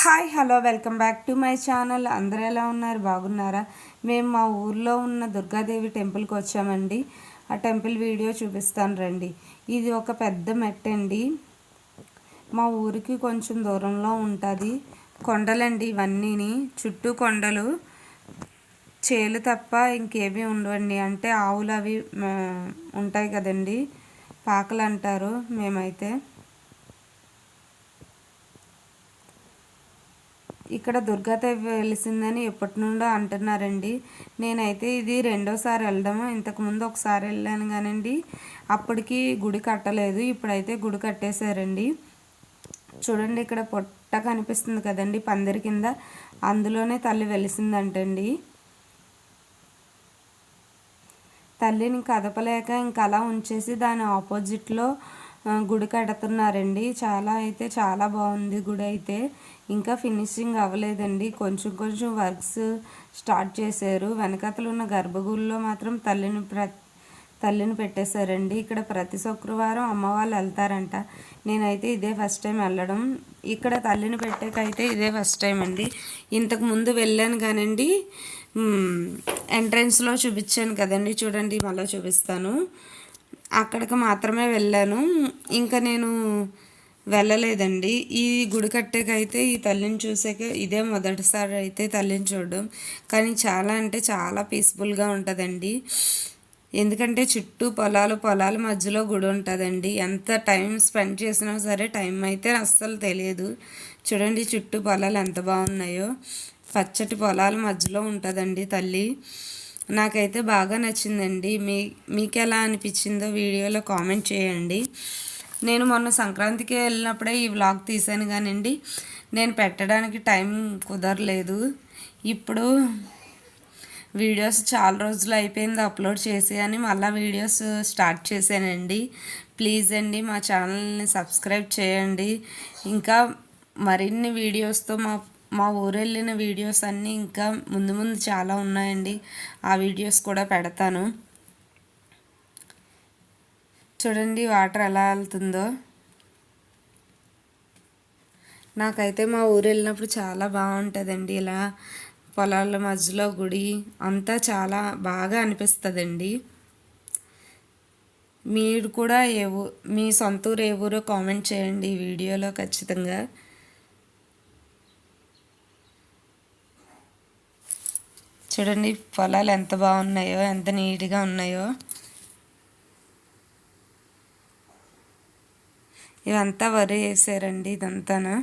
Hi hello welcome back to my channel. అందరూ ఎలా ఉన్నారు? బాగున్నారా? మేము మా ఊర్లో ఉన్న దుర్గాదేవి టెంపుల్కి వచ్చామండి. ఆ టెంపుల్ వీడియో చూపిస్తాను రండి. ఇది ఒక పెద్ద మెట్ అండి మా ఊరికి కొంచెం దూరంలో ఉంటుంది. కొండలండి ఇవన్నీని. చుట్టూ కొండలు. చేలు తప్ప ఇంకేమీ ఉండవండి. అంటే ఆవులు అవి ఉంటాయి కదండి. పాకలు అంటారు మేమైతే. ఇక్కడ దుర్గాదేవి వెలిసిందని ఎప్పటి నుండో అంటున్నారండి. నేనైతే ఇది రెండోసారి వెళ్ళడము ఇంతకుముందు ఒకసారి వెళ్ళాను కానండి. అప్పటికి గుడి కట్టలేదు. ఇప్పుడైతే గుడి కట్టేశారండి. చూడండి ఇక్కడ పొట్ట కనిపిస్తుంది కదండి పందిరి కింద. అందులోనే తల్లి వెలిసిందంటండి. తల్లిని కదపలేక ఇంకా అలా ఉంచేసి దాని ఆపోజిట్లో గుడి కడుతున్నారండి. చాలా అయితే చాలా బాగుంది గుడి అయితే. ఇంకా ఫినిషింగ్ అవ్వలేదండి. కొంచెం కొంచెం వర్క్స్ స్టార్ట్ చేశారు. వెనకతలు ఉన్న గర్భగుడిలో మాత్రం తల్లిని ప్ర తల్లిని పెట్టేశారండి. ఇక్కడ ప్రతి శుక్రవారం అమ్మ వాళ్ళు వెళ్తారంట. నేనైతే ఇదే ఫస్ట్ టైం వెళ్ళడం. ఇక్కడ తల్లిని పెట్టేకైతే ఇదే ఫస్ట్ టైం అండి. ఇంతకు ముందు వెళ్ళాను కానండి ఎంట్రన్స్లో చూపించాను కదండి. చూడండి మళ్ళీ చూపిస్తాను. అక్కడికి మాత్రమే వెళ్ళాను. ఇంకా నేను వెళ్ళలేదండి. ఈ గుడి కట్టేకైతే ఈ తల్లిని చూసాక ఇదే మొదటిసారి అయితే తల్లిని చూడడం. కానీ చాలా అంటే చాలా పీస్ఫుల్గా ఉంటుందండి. ఎందుకంటే చుట్టూ పొలాలు పొలాల మధ్యలో గుడి ఉంటుందండి. ఎంత టైం స్పెండ్ చేసినా సరే టైం అయితే అస్సలు తెలియదు. చూడండి చుట్టూ పొలాలు ఎంత బాగున్నాయో. పచ్చటి పొలాల మధ్యలో ఉంటుందండి తల్లి. నాకైతే బాగా నచ్చిందండి. మీ మీకు ఎలా అనిపించిందో వీడియోలో కామెంట్ చేయండి. నేను మొన్న సంక్రాంతికి వెళ్ళినప్పుడే ఈ వ్లాగ్ తీశాను కానివ్వండి నేను పెట్టడానికి టైం కుదరలేదు. ఇప్పుడు వీడియోస్ చాలా రోజులు అయిపోయింది అప్లోడ్ చేసి అని మళ్ళీ వీడియోస్ స్టార్ట్ చేశానండి. ప్లీజ్ అండి మా ఛానల్ని సబ్స్క్రైబ్ చేయండి. ఇంకా మరిన్ని వీడియోస్తో మా మా ఊరు వెళ్ళిన వీడియోస్ అన్నీ ఇంకా ముందు ముందు చాలా ఉన్నాయండి. ఆ వీడియోస్ కూడా పెడతాను. చూడండి వాటర్ ఎలా వెళ్తుందో. నాకైతే మా ఊరు వెళ్ళినప్పుడు చాలా బాగుంటుందండి. ఇలా పొలాల మధ్యలో గుడి అంతా చాలా బాగా అనిపిస్తుందండి. మీరు కూడా ఏ మీ సొంత ఊరు ఏ ఊరో కామెంట్ చేయండి వీడియోలో ఖచ్చితంగా. చూడండి పొలాలు ఎంత బాగున్నాయో ఎంత నీట్గా ఉన్నాయో. ఇవంతా వరి వేసారండి ఇదంతాను.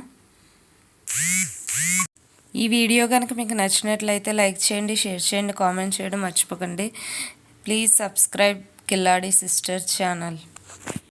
ఈ వీడియో కనుక మీకు నచ్చినట్లయితే లైక్ చేయండి షేర్ చేయండి కామెంట్ చేయడం మర్చిపోకండి. Please subscribe Killadi sister channel.